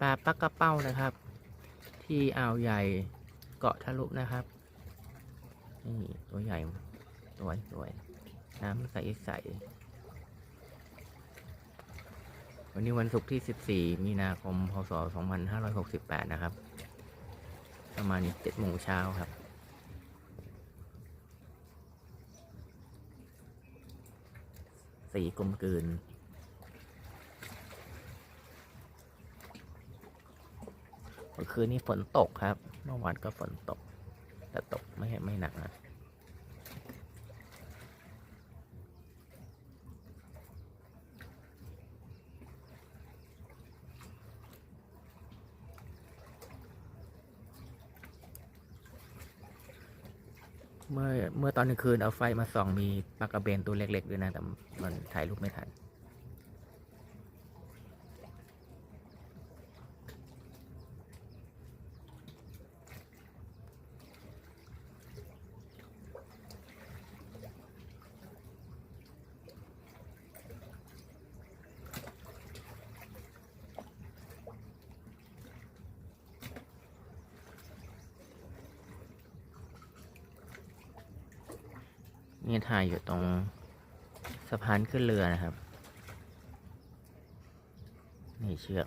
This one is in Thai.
ปลาปักกระเป้านะครับ ที่อ่าวใหญ่เกาะทะลุนะครับนี่ตัวใหญ่สวยสวยน้ำใสใสวันนี้วันศุกร์ที่ 14 มีนาคม พศ 2568 นะครับ ประมาณ7โมงเช้าครับ สีกลมกลืน เมื่อคืนนี้ฝนตกครับ เมื่อวานก็ฝนตก แต่ตกไม่ไม่หนักนะเมื่อเมื่อตอนกลางคืนเอาไฟมาส่องมีปลากระเบนตัวเล็กๆด้วยนะ แต่มันถ่ายรูปไม่ทัน นี่ถ่ายอยู่ตรงสะพานขึ้นเรือนะครับ นี่เชือก